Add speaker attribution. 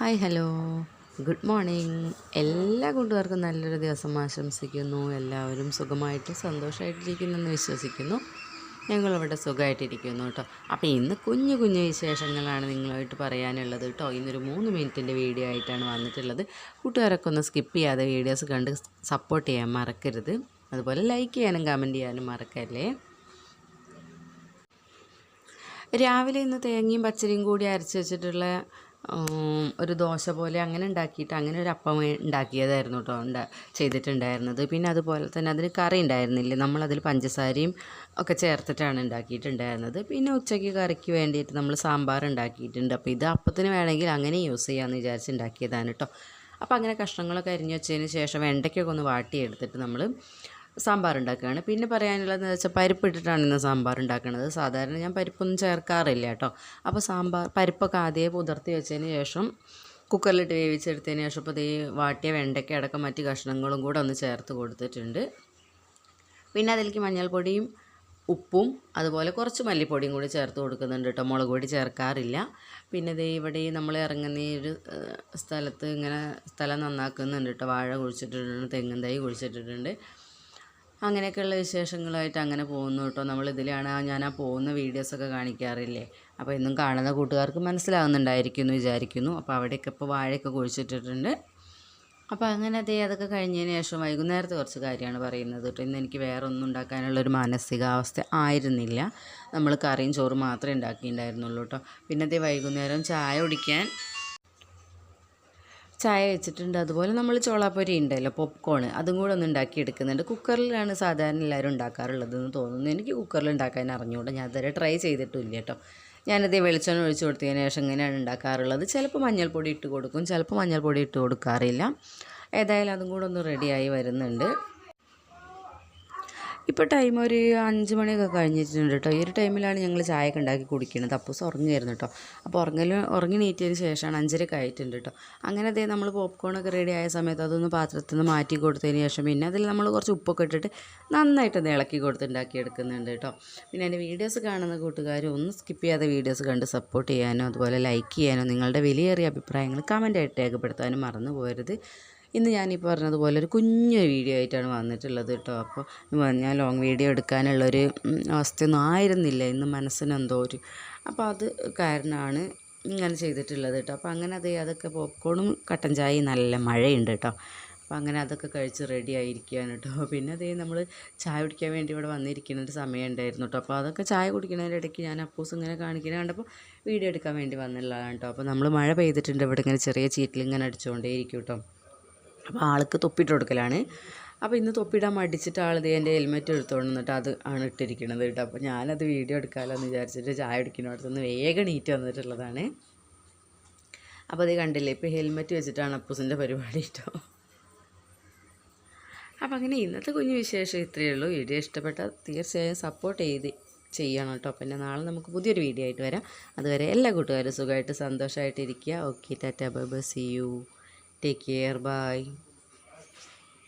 Speaker 1: Hi hello. Good morning. എല്ലാ കൂട്ടുകാർക്കും നല്ലൊരു ദിവസം ആശംസിക്കുന്നു. എല്ലാവരും സുഖമായിട്ട് സന്തോഷമായിട്ടിരിക്കുന്നെന്ന് വിശ്വസിക്കുന്നു. ഞങ്ങളിവിടെ സുഖമായിട്ടിരിക്കുന്നു കേട്ടോ. അപ്പോൾ ഇന്ന് കുഞ്ഞു കുഞ്ഞു വിശേഷങ്ങളാണ് നിങ്ങളുമായിട്ട് പറയാനുള്ളത് കേട്ടോ. ഇന്നൊരു മൂന്ന് മിനിറ്റിന്റെ വീഡിയോ ആയിട്ടാണ് വന്നിട്ടുള്ളത്. കൂട്ടുകാരൊക്കെ ഒന്ന് സ്കിപ്പ് ചെയ്യാതെ വീഡിയോസ് കണ്ട് സപ്പോർട്ട് ചെയ്യാൻ മറക്കരുത്. അതുപോലെ ലൈക്ക് ചെയ്യാനും കമന്റ് ചെയ്യാനും മറക്കല്ലേ? രാവിലെ ഇന്ന് തേങ്ങയും പച്ചരിയും കൂടി അരച്ച് വെച്ചിട്ടുള്ള ഒരു ദോശ പോലെ അങ്ങനെ ഉണ്ടാക്കിയിട്ട് അങ്ങനെ ഒരു അപ്പം ഉണ്ടാക്കിയതായിരുന്നു കേട്ടോ ഉണ്ടാ ചെയ്തിട്ടുണ്ടായിരുന്നത്. പിന്നെ അതുപോലെ തന്നെ അതിന് കറി ഉണ്ടായിരുന്നില്ലേ നമ്മളതിൽ പഞ്ചസാരയും ഒക്കെ ചേർത്തിട്ടാണ് ഉണ്ടാക്കിയിട്ടുണ്ടായിരുന്നത്. പിന്നെ ഉച്ചയ്ക്ക് കറിക്ക് വേണ്ടിയിട്ട് നമ്മൾ സാമ്പാർ ഉണ്ടാക്കിയിട്ടുണ്ട്. അപ്പോൾ ഇത് അപ്പത്തിന് വേണമെങ്കിൽ അങ്ങനെ യൂസ് ചെയ്യാമെന്ന് വിചാരിച്ച് ഉണ്ടാക്കിയതാണ് കേട്ടോ. അപ്പോൾ അങ്ങനെ കഷ്ണങ്ങളൊക്കെ അരിഞ്ഞ് വെച്ചതിന് ശേഷം വെണ്ടയ്ക്കൊക്കെ ഒന്ന് വാട്ടിയെടുത്തിട്ട് നമ്മൾ സാമ്പാർ ഉണ്ടാക്കുകയാണ് പിന്നെ പറയാനുള്ളതെന്ന് വെച്ചാൽ പരിപ്പ് ഇട്ടിട്ടാണ് ഇന്ന് സാമ്പാർ ഉണ്ടാക്കുന്നത് സാധാരണ ഞാൻ പരിപ്പൊന്നും ചേർക്കാറില്ല കേട്ടോ. അപ്പോൾ സാമ്പാർ പരിപ്പൊക്കെ ആദ്യമേ പുതിർത്തി വെച്ചതിന് ശേഷം കുക്കറിലിട്ട് വേവിച്ചെടുത്തതിന് ശേഷം ഇപ്പോൾ ഈ വാട്ടിയ വെണ്ടയ്ക്ക അടക്കം മറ്റ് കഷ്ണങ്ങളും കൂടെ ഒന്ന് ചേർത്ത് കൊടുത്തിട്ടുണ്ട്. പിന്നെ അതിലേക്ക് മഞ്ഞൾപ്പൊടിയും ഉപ്പും അതുപോലെ കുറച്ച് മല്ലിപ്പൊടിയും കൂടി ചേർത്ത് കൊടുക്കുന്നുണ്ട് കേട്ടോ. മുളക് പൊടി ചേർക്കാറില്ല. പിന്നെ ദേ ഇവിടെ നമ്മൾ ഇറങ്ങുന്ന ഈ ഒരു സ്ഥലത്ത് ഇങ്ങനെ സ്ഥലം നന്നാക്കുന്നുണ്ട് കേട്ടോ. വാഴ കുഴിച്ചിട്ടിട്ടുണ്ട് തെങ്ങും തൈ കുഴിച്ചിട്ടിട്ടുണ്ട്. അങ്ങനെയൊക്കെയുള്ള വിശേഷങ്ങളായിട്ട് അങ്ങനെ പോകുന്നു കേട്ടോ. നമ്മൾ ഇതിലാണ് ഞാൻ ആ പോകുന്ന വീഡിയോസൊക്കെ കാണിക്കാറില്ലേ? അപ്പോൾ ഇന്നും കാണുന്ന കൂട്ടുകാർക്ക് മനസ്സിലാവുന്നുണ്ടായിരിക്കും എന്ന് വിചാരിക്കുന്നു. അപ്പോൾ അവിടെയൊക്കെ ഇപ്പോൾ വാഴയൊക്കെ കുഴിച്ചിട്ടിട്ടുണ്ട്. അപ്പോൾ അങ്ങനെ അതേ അതൊക്കെ കഴിഞ്ഞതിന് ശേഷം വൈകുന്നേരത്തെ കുറച്ച് കാര്യമാണ് പറയുന്നത് കേട്ടോ. ഇന്ന് എനിക്ക് വേറെ ഒന്നും ഉണ്ടാക്കാനുള്ളൊരു മാനസികാവസ്ഥ ആയിരുന്നില്ല. നമ്മൾ കറിയും ചോറും മാത്രമേ ഉണ്ടാക്കിയിട്ടുണ്ടായിരുന്നുള്ളൂ കേട്ടോ. പിന്നെ അതേ വൈകുന്നേരം ചായ കുടിക്കാൻ ചായ വെച്ചിട്ടുണ്ട്. അതുപോലെ നമ്മൾ ചോളാപ്പൊരി ഉണ്ടല്ലോ പോപ്കോൺ അതും കൂടെ ഒന്ന് ഉണ്ടാക്കി എടുക്കുന്നുണ്ട്. കുക്കറിലാണ് സാധാരണ എല്ലാവരും ഉണ്ടാക്കാറുള്ളതെന്ന് തോന്നുന്നു. എനിക്ക് കുക്കറിൽ ഉണ്ടാക്കാൻ അറിഞ്ഞുകൂടാ. ഞാൻ അതുവരെ ട്രൈ ചെയ്തിട്ടില്ല കേട്ടോ. ഞാനത് വെളിച്ചെണ്ണ ഒഴിച്ച് കൊടുത്തതിന് ശേഷം ഇങ്ങനെയാണ് ഉണ്ടാക്കാറുള്ളത്. ചിലപ്പോൾ മഞ്ഞൾപ്പൊടി ഇട്ട് കൊടുക്കും ചിലപ്പോൾ മഞ്ഞൾപ്പൊടി ഇട്ട് കൊടുക്കാറില്ല. ഏതായാലും അതും കൂടെ ഒന്ന് റെഡിയായി വരുന്നുണ്ട്. ഇപ്പോൾ ടൈം ഒരു അഞ്ച് മണിയൊക്കെ കഴിഞ്ഞിട്ടുണ്ട് കേട്ടോ ഈ ഒരു ടൈമിലാണ് ഞങ്ങൾ ചായയൊക്കെ ഉണ്ടാക്കി കുടിക്കുന്നത് അപ്പൂസ് ഉറങ്ങിയായിരുന്നു കേട്ടോ അപ്പോൾ ഉറങ്ങൽ ഉറങ്ങി നീറ്റിയതിന് ശേഷമാണ് അഞ്ചരയ്ക്ക് ആയിട്ടുണ്ട് കേട്ടോ അങ്ങനെ അതേ നമ്മൾ പോപ്കോണൊക്കെ റെഡി ആയ സമയത്ത് അതൊന്ന് പാത്രത്തിൽ നിന്ന് മാറ്റി കൊടുത്തതിന് ശേഷം പിന്നെ അതിൽ നമ്മൾ കുറച്ച് ഉപ്പൊക്കെ ഇട്ടിട്ട് നന്നായിട്ട് ഒന്ന് ഇളക്കി കൊടുത്ത് ഉണ്ടാക്കിയെടുക്കുന്നുണ്ട് കേട്ടോ പിന്നെ എന്റെ വീഡിയോസ് കാണുന്ന കൂട്ടുകാർ ഒന്ന് സ്കിപ്പ് ചെയ്യാതെ വീഡിയോസ് കണ്ട് സപ്പോർട്ട് ചെയ്യാനോ അതുപോലെ ലൈക്ക് ചെയ്യാനോ നിങ്ങളുടെ വിലയേറിയ അഭിപ്രായങ്ങൾ കമന്റായിട്ട് രേഖപ്പെടുത്താനും മറന്നു പോകരുത്. ഇന്ന് ഞാൻ പറഞ്ഞതുപോലെ ഒരു കുഞ്ഞ വീഡിയോ ആയിട്ടാണ് വന്നിട്ടുള്ളത് കേട്ടോ അപ്പോൾ ഞാൻ ലോങ് വീഡിയോ എടുക്കാനുള്ളൊരു അവസ്ഥയൊന്നും ആയിരുന്നില്ല. ഇന്ന് മനസ്സിനെന്തോ ഒരു അപ്പോൾ അത് കാരണമാണ് ഇങ്ങനെ ചെയ്തിട്ടുള്ളത് കേട്ടോ അപ്പോൾ അങ്ങനെ അത് അതൊക്കെ പോപ്കോണും കട്ടൻ ചായയും നല്ല മഴയുണ്ട് കേട്ടോ അപ്പോൾ അങ്ങനെ അതൊക്കെ കഴിച്ച് റെഡി ആയിരിക്കുകയാണ് കേട്ടോ പിന്നെ അതേ നമ്മൾ ചായ കുടിക്കാൻ വേണ്ടി ഇവിടെ വന്നിരിക്കുന്ന ഒരു സമയം ഉണ്ടായിരുന്നു കേട്ടോ അപ്പോൾ അതൊക്കെ ചായ കുടിക്കുന്നതിന്റെ ഇടയ്ക്ക് ഞാൻ അപ്പൂസ് ഇങ്ങനെ കാണിക്കുന്നത് കണ്ടപ്പോൾ വീഡിയോ എടുക്കാൻ വേണ്ടി വന്നുള്ളതാണ് കേട്ടോ അപ്പോൾ നമ്മൾ മഴ പെയ്തിട്ടുണ്ട്. ഇവിടെ ഇങ്ങനെ ചെറിയ ചീറ്റിൽ ഇങ്ങനെ അടിച്ചുകൊണ്ടേ ഇരിക്കും കേട്ടോ അപ്പോൾ ആൾക്ക് തൊപ്പിട്ട് കൊടുക്കലാണ്. അപ്പോൾ ഇന്ന് തൊപ്പിടാൻ മടിച്ചിട്ട് ആൾ ദേ എന്റെ ഹെൽമെറ്റ് എടുത്തോണ്ട് എന്നിട്ട് അത് ആണ് ഇട്ടിരിക്കുന്നത് കേട്ടോ. അപ്പോൾ ഞാനത് വീഡിയോ എടുക്കാമല്ലോ എന്ന് വിചാരിച്ചിട്ട് ചായ കുടിക്കുന്നിടത്തുനിന്ന് വേഗം നീറ്റ് വന്നിട്ടുള്ളതാണ്. അപ്പോൾ അത് കണ്ടില്ലേ ഇപ്പോൾ ഹെൽമെറ്റ് വെച്ചിട്ടാണ് അപ്പൂസിന്റെ പരിപാടി കേട്ടോ. അപ്പോൾ അങ്ങനെ ഇന്നത്തെ കുഞ്ഞു വിശേഷം ഇത്രയേ ഉള്ളൂ. വീഡിയോ ഇഷ്ടപ്പെട്ടാൽ തീർച്ചയായും സപ്പോർട്ട് ചെയ്ത് ചെയ്യണം കേട്ടോ. പിന്നെ നാളെ നമുക്ക് പുതിയൊരു വീഡിയോ ആയിട്ട് വരാം. അതുവരെ എല്ലാ കൂട്ടുകാരും സുഖമായിട്ട് സന്തോഷമായിട്ടിരിക്കുക okay tata bye bye see you take care bye.